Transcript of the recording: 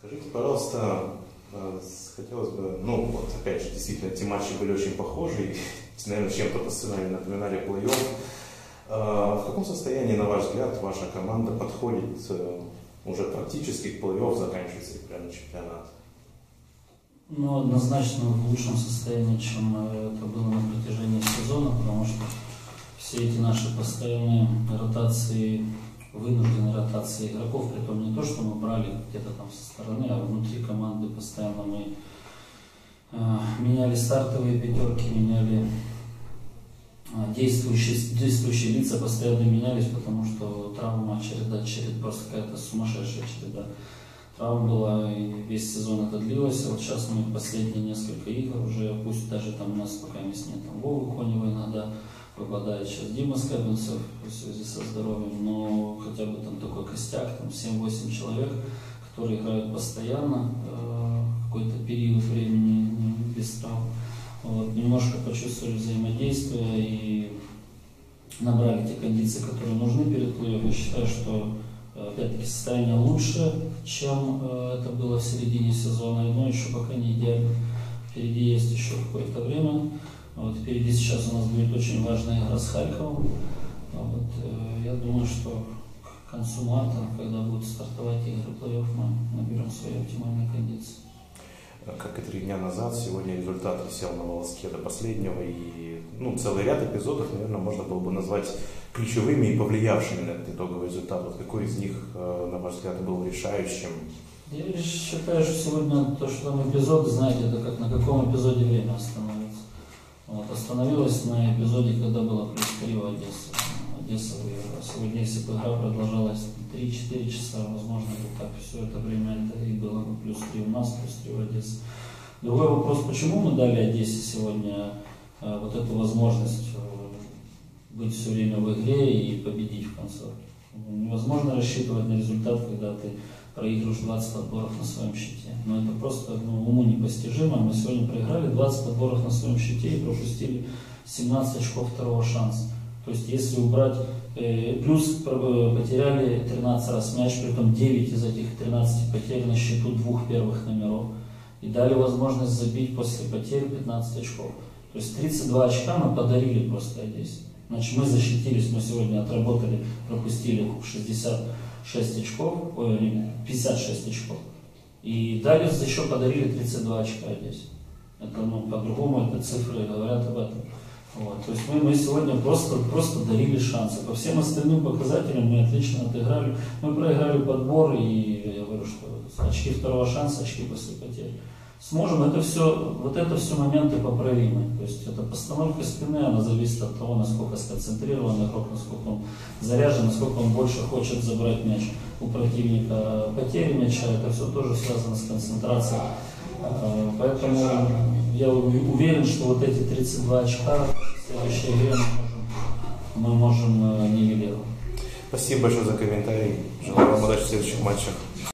Скажите, пожалуйста, э, хотелось бы, ну вот опять же, действительно, эти матчи были очень похожи, и, наверное, чем-то по сценарию напоминали плей-офф. Э, в каком состоянии, на ваш взгляд, ваша команда подходит э, уже практически к плей-офф, заканчивается регулярный чемпионат? Ну, однозначно в лучшем состоянии, чем это было на протяжении сезона, потому что все эти наши постоянные ротации вынужденной ротации игроков, при том не то, что мы брали где-то там со стороны, а внутри команды постоянно мы э, меняли стартовые пятерки, меняли э, действующие, действующие лица постоянно менялись, потому что травма, череда, черед, просто какая-то сумасшедшая череда. Травма была, и весь сезон это длилось, вот сейчас мы последние несколько игр уже, пусть даже там у нас пока нет там Вовы Конева иногда, выпадает сейчас Дима Скабинцев в связи со здоровьем, но хотя бы там такой костяк, там 7-8 человек, которые играют постоянно э, какой-то период времени без травм. Вот, немножко почувствовали взаимодействие и набрали те кондиции, которые нужны перед плей Я считаю, что опять-таки состояние лучше, чем э, это было в середине сезона, но еще пока не идеально. Впереди есть еще какое-то время. Вот впереди сейчас у нас будет очень важная игра с Харьковом. Вот, э, я думаю, что к концу марта, когда будут стартовать игры плей-офф, мы наберем свои оптимальные кондиции. Как и три дня назад, сегодня результат висел на волоске до последнего, и ну, целый ряд эпизодов, наверное, можно было бы назвать ключевыми и повлиявшими на этот итоговый результат. Вот какой из них, э, на ваш взгляд, был решающим? Я считаю, что сегодня то, что там эпизоды, знаете, это как на каком эпизоде время остановится. Вот, остановилась на эпизоде, когда было плюс 3 в Одессе. Одесса выиграла. Сегодня, если бы игра продолжалась 3-4 часа, возможно, бы так все это время это и было бы плюс 3 у нас, плюс 3 в Одессе. Другой вопрос, почему мы дали Одессе сегодня э, вот эту возможность э, быть все время в игре и победить в конце. Невозможно рассчитывать на результат, когда ты проигрываешь 20 подборов на своем щите. Но это просто ну, уму непостижимо. Мы сегодня проиграли 20 подборов на своем щите и пропустили 17 очков второго шанса. То есть если убрать, э, плюс э, потеряли 13 раз мяч, при этом 9 из этих 13 потерь на счету двух первых номеров. И дали возможность забить после потери 15 очков. То есть 32 очка мы подарили просто Одессе. Значит, мы защитились, мы сегодня отработали, пропустили 60 6 очков, ой, 56 очков. И дали еще подарили 32 очка здесь. Это, ну, по-другому это цифры говорят об этом. Вот. То есть мы, мы сегодня просто, просто дарили шансы. По всем остальным показателям мы отлично отыграли. Мы проиграли подбор и я говорю, что очки второго шанса, очки после потери сможем, это все, вот это все моменты поправимы. То есть это постановка спины, она зависит от того, насколько сконцентрирован игрок, насколько он заряжен, насколько он больше хочет забрать мяч у противника. Потери мяча, это все тоже связано с концентрацией. А, поэтому я уверен, что вот эти 32 очка в следующей игре мы можем, мы можем э, нивелировать. Спасибо большое за комментарий. Желаю вам удачи в следующих матчах.